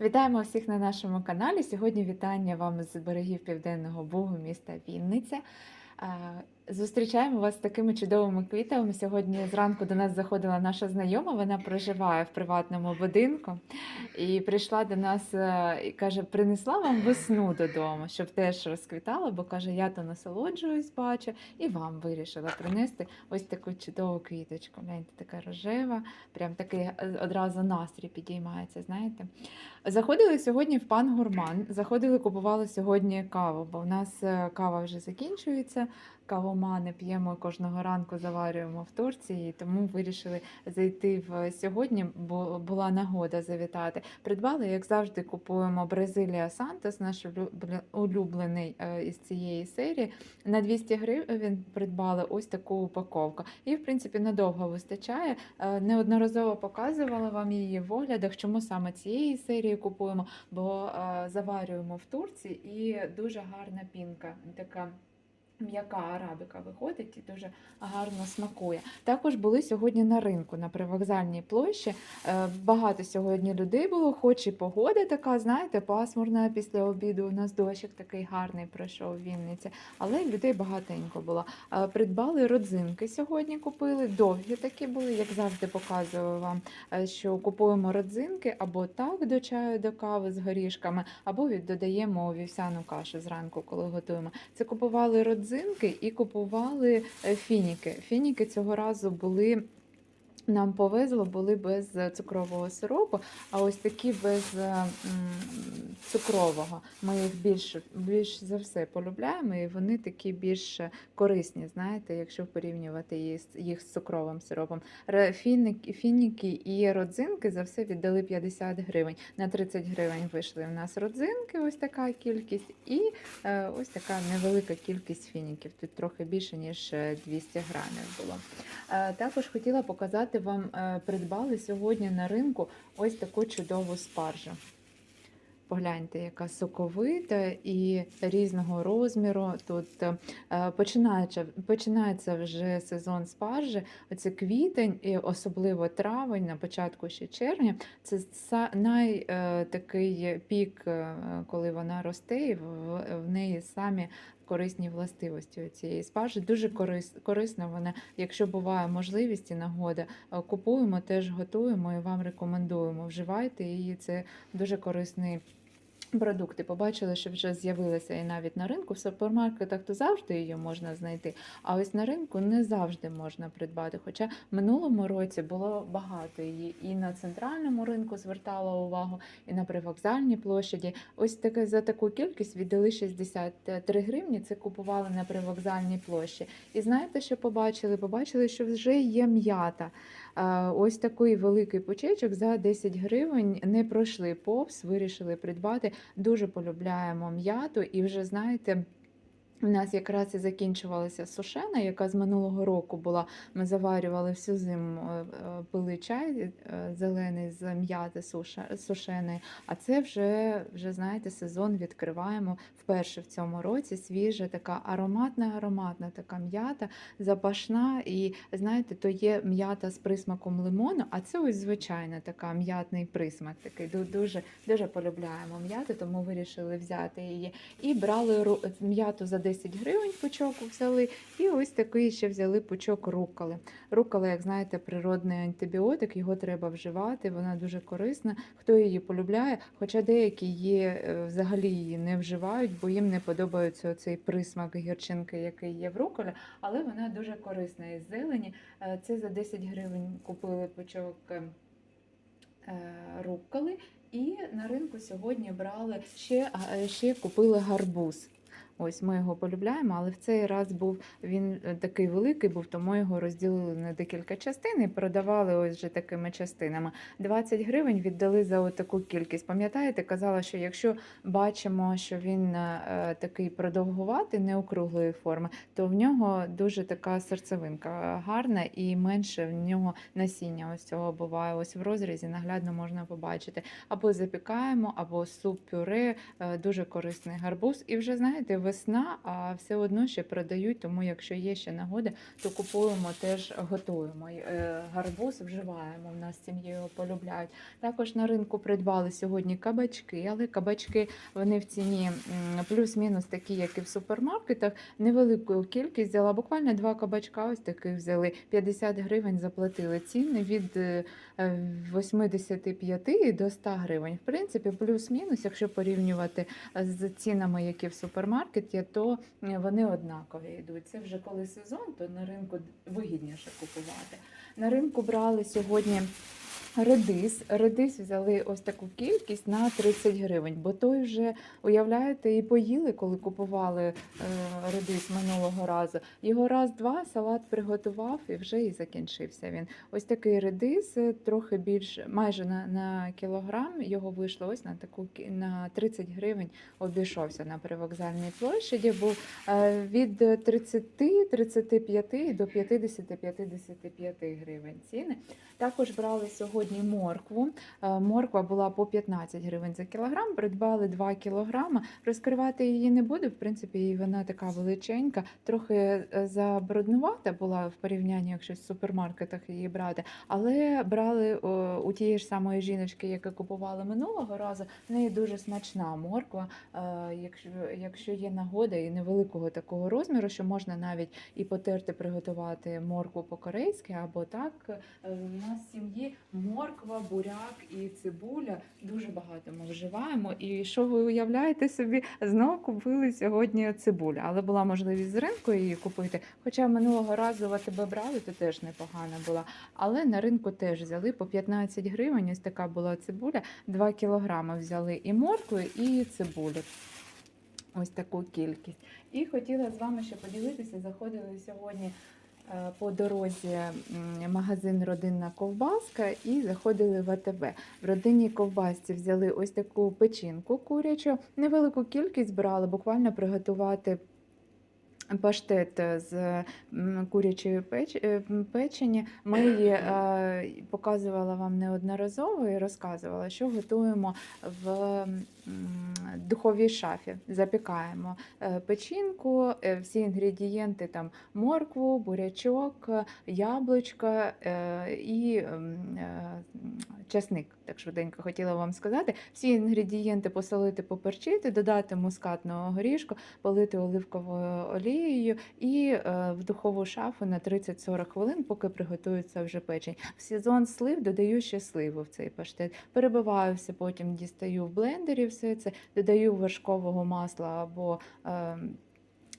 Вітаємо всіх на нашому каналі. Сьогодні вітання вам з берегів Південного Бугу, міста Вінниця. Зустрічаємо вас з такими чудовими квітами. Сьогодні зранку до нас заходила наша знайома. Вона проживає в приватному будинку і прийшла до нас е, і каже: принесла вам весну додому, щоб теж розквітала, бо каже, я то насолоджуюсь, бачу, і вам вирішила принести ось таку чудову квіточку. Гляньте, така рожева, прям такий е, одразу настрій підіймається. Знаєте, заходили сьогодні в пан Гурман. Заходили, купували сьогодні каву, бо в нас е, кава вже закінчується. Кавомани п'ємо кожного ранку, заварюємо в Турції, тому вирішили зайти в сьогодні, бо була нагода завітати. Придбали, як завжди, купуємо Бразилія Сантос, наш улю- улюблений е, із цієї серії. На 200 гривень придбали ось таку упаковку. І, в принципі, надовго вистачає. Е, Неодноразово показувала вам її в оглядах, чому саме цієї серії купуємо, бо е, заварюємо в Турції і дуже гарна пінка. Така М'яка арабіка виходить і дуже гарно смакує. Також були сьогодні на ринку на привокзальній площі. Е, Багато сьогодні людей було, хоч і погода така, знаєте, пасмурна після обіду. У нас дощик такий гарний пройшов в Вінниці, але людей багатенько було. Е, Придбали родзинки сьогодні. Купили довгі такі були, як завжди показую вам, е, що купуємо родзинки або так до чаю, до кави з горішками, або додаємо вівсяну кашу зранку, коли готуємо. Це купували родзинки і купували е, фініки. Фініки цього разу були. Нам повезло, були без цукрового сиропу, а ось такі без е, цукрового. Ми їх більш, більш за все полюбляємо, і вони такі більш корисні, знаєте, якщо порівнювати їх, з- цукровим сиропом. Фініки, і родзинки за все віддали 50 гривень. На 30 гривень вийшли в нас родзинки, ось така кількість, і е, ось така невелика кількість фініків. Тут трохи більше, ніж е, 200 грамів було. Е, Також хотіла показати вам, е, придбали сьогодні на ринку ось таку чудову спаржу. Погляньте, яка соковита і різного розміру. Тут е, починається, починається вже сезон спаржі. Оце квітень, і особливо травень, на початку ще червня. Це са- най е, пік, коли вона росте, і в неї самі корисні властивості цієї спаржі. Дуже корис, корисна вона, якщо буває можливість і нагода. е, Купуємо, теж готуємо і вам рекомендуємо. Вживайте її, це дуже корисний. Продукти побачили, що вже з'явилися і навіть на ринку. В супермаркетах то завжди її можна знайти, а ось на ринку не завжди можна придбати. Хоча минулому році було багато її і на центральному ринку звертала увагу, і на привокзальній площаді. Ось таке за таку кількість віддали 63 гривні. Це купували на привокзальній площі. І знаєте, що побачили? Побачили, що вже є м'ята. Ось такий великий пучечок за 10 гривень не пройшли повз, вирішили придбати. Дуже полюбляємо м'яту, і вже знаєте. У нас якраз і закінчувалася сушена, яка з минулого року була. Ми заварювали всю зиму, е, е, пили чай е, зелений з м'яти сушеної. А це вже, вже знаєте, сезон відкриваємо вперше в цьому році. Свіжа, така ароматна, ароматна така м'ята, запашна. І знаєте, то є м'ята з присмаком лимону, а це ось звичайна така м'ятний присмак. Такий дуже, дуже полюбляємо м'яту, тому вирішили взяти її. І брали м'яту за 10 гривень пучок взяли, і ось такий ще взяли пучок руколи. Рукола, як знаєте, природний антибіотик, його треба вживати, вона дуже корисна. Хто її полюбляє, хоча деякі є, е, взагалі її не вживають, бо їм не подобається цей присмак гірчинки, який є в руколі, але вона дуже корисна із зелені. Е, Це за 10 гривень купили пучок е, руколи. І на ринку сьогодні брали ще, ще купили гарбуз. Ось ми його полюбляємо, але в цей раз був він е, такий великий, був, тому його розділили на декілька частин і продавали ось вже такими частинами. 20 гривень віддали за таку кількість. Пам'ятаєте, казала, що якщо бачимо, що він е, такий продовгуватий, неокруглої форми, то в нього дуже така серцевинка гарна і менше в нього насіння. Ось цього буває. Ось в розрізі наглядно можна побачити. Або запікаємо, або суп пюре, е, дуже корисний гарбуз. І вже знаєте, весна, а все одно ще продають. Тому, якщо є ще нагода, то купуємо теж готуємо. Е, Гарбуз вживаємо. В нас сім'єю полюбляють. Також на ринку придбали сьогодні кабачки, але кабачки вони в ціні плюс-мінус такі, як і в супермаркетах. Невелику кількість взяла. Буквально два кабачка ось таких взяли. 50 гривень заплатили ціни від е, е, 85 до 100 гривень. В принципі, плюс-мінус, якщо порівнювати з цінами, які в супермаркеті, то е, вони однакові йдуть. Це вже коли сезон, то на ринку вигідніше купувати. На ринку брали сьогодні. Редис. Редис взяли ось таку кількість на 30 гривень, бо той вже, уявляєте, і поїли, коли купували е, редис минулого разу. Його раз-два салат приготував і вже і закінчився він. Ось такий редис, е, трохи більше, майже на, на кілограм. Його вийшло ось на таку на 30 гривень обійшовся на привокзальній площаді. Був е, від 30-35 до 50-55 гривень ціни. Також брали сьогодні моркву. Е, Морква була по 15 гривень за кілограм, придбали 2 кілограми. Розкривати її не буду. В принципі, вона така величенька, трохи е, забруднувата була в порівнянні, якщо в супермаркетах її брати. Але брали у тієї ж самої жіночки, яка купували минулого разу. В неї дуже смачна морква. Е, Якщо, якщо є нагода і невеликого такого розміру, що можна навіть і потерти, приготувати моркву по-корейськи або так. Е, У нас в сім'ї морква, буряк і цибуля дуже багато ми вживаємо. І що ви уявляєте собі, знову купили сьогодні цибулю, але була можливість з ринку її купити. Хоча минулого разу в АТБ брали, то теж непогана була. Але на ринку теж взяли по 15 гривень. Ось така була цибуля, 2 кілограми взяли і моркви, і цибулю. Ось таку кількість. І хотіла з вами ще поділитися. Заходили сьогодні по дорозі магазин Родинна ковбаска і заходили в АТБ. В родинній ковбасці взяли ось таку печінку курячу, невелику кількість брали, буквально приготувати. Паштет з курячої е, печені. Ми її е, показувала вам неодноразово і розказувала, що готуємо в духовій шафі. Запікаємо е, печінку, е, всі інгредієнти там моркву, бурячок, е, яблучка і м, часник. Так швиденько хотіла вам сказати. Всі інгредієнти посолити, поперчити, додати мускатного горішку, полити оливковою олією і в духову шафу на 30-40 хвилин, поки приготується вже печень. В сезон слив додаю ще сливу в цей паштет. Перебиваю все, потім дістаю в блендері все це, додаю вершкового масла або е,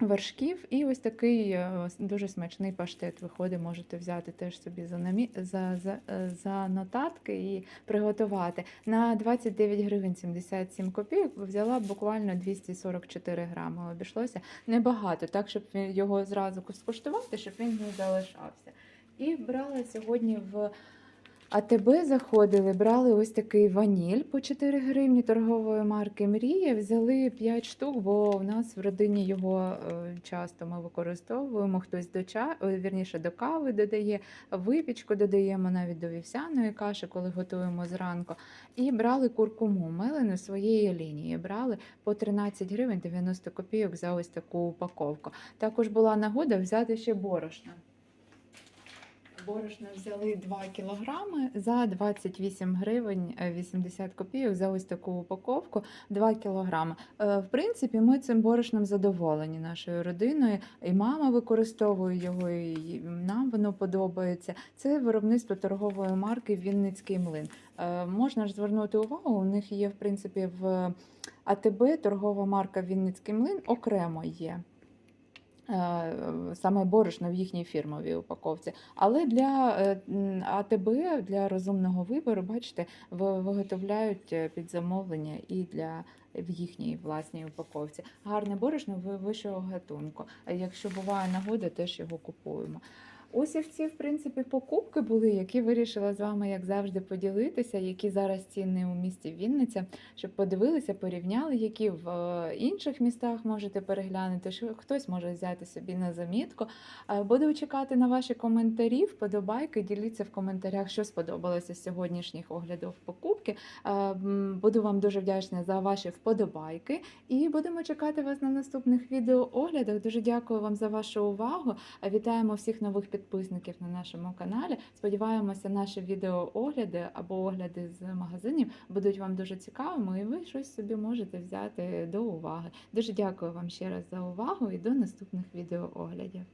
вершків. І ось такий е, дуже смачний паштет виходить. Можете взяти теж собі за, намі... за, за, е, за нотатки і приготувати. На 29 гривень 77 копійок взяла буквально 244 грами. Обійшлося небагато, так щоб його зразу скуштувати, щоб він не залишався. І брала сьогодні в АТБ заходили, брали ось такий ваніль по 4 гривні торгової марки Мрія. Взяли 5 штук, бо в нас в родині його е, часто ми використовуємо. Хтось до ча... е, вірніше до кави додає, випічку додаємо навіть до вівсяної каші, коли готуємо зранку. І брали куркуму мелену своєї лінії. Брали по 13 гривень 90 копійок за ось таку упаковку. Також була нагода взяти ще борошна. Борошна взяли 2 кілограми за 28 гривень е, 80 копійок за ось таку упаковку 2 кілограми. Е, В принципі, ми цим борошном задоволені нашою родиною. І мама використовує його, і нам воно подобається. Це виробництво торгової марки Вінницький млин. Е, Можна ж звернути увагу, у них є в принципі в АТБ торгова марка Вінницький млин окремо є. Е, Саме борошно в їхній фірмовій упаковці. Але для е, АТБ, для розумного вибору, бачите, виготовляють е, під замовлення і для в їхній власній упаковці. Гарне борошно вищого гатунку. Якщо буває нагода, теж його купуємо. Ось і всі, в принципі, покупки були, які вирішила з вами, як завжди, поділитися, які зараз ціни у місті Вінниця, щоб подивилися, порівняли, які в е, інших містах можете переглянути, що хтось може взяти собі на замітку. Е, Буду чекати на ваші коментарі, вподобайки. Діліться в коментарях, що сподобалося з сьогоднішніх оглядів покупки. Е, Буду вам дуже вдячна за ваші вподобайки і будемо чекати вас на наступних відеооглядах. Дуже дякую вам за вашу увагу. Вітаємо всіх нових підписників на нашому каналі. Сподіваємося, наші відеоогляди або огляди з магазинів будуть вам дуже цікавими, і ви щось собі можете взяти до уваги. Дуже дякую вам ще раз за увагу і до наступних відеооглядів.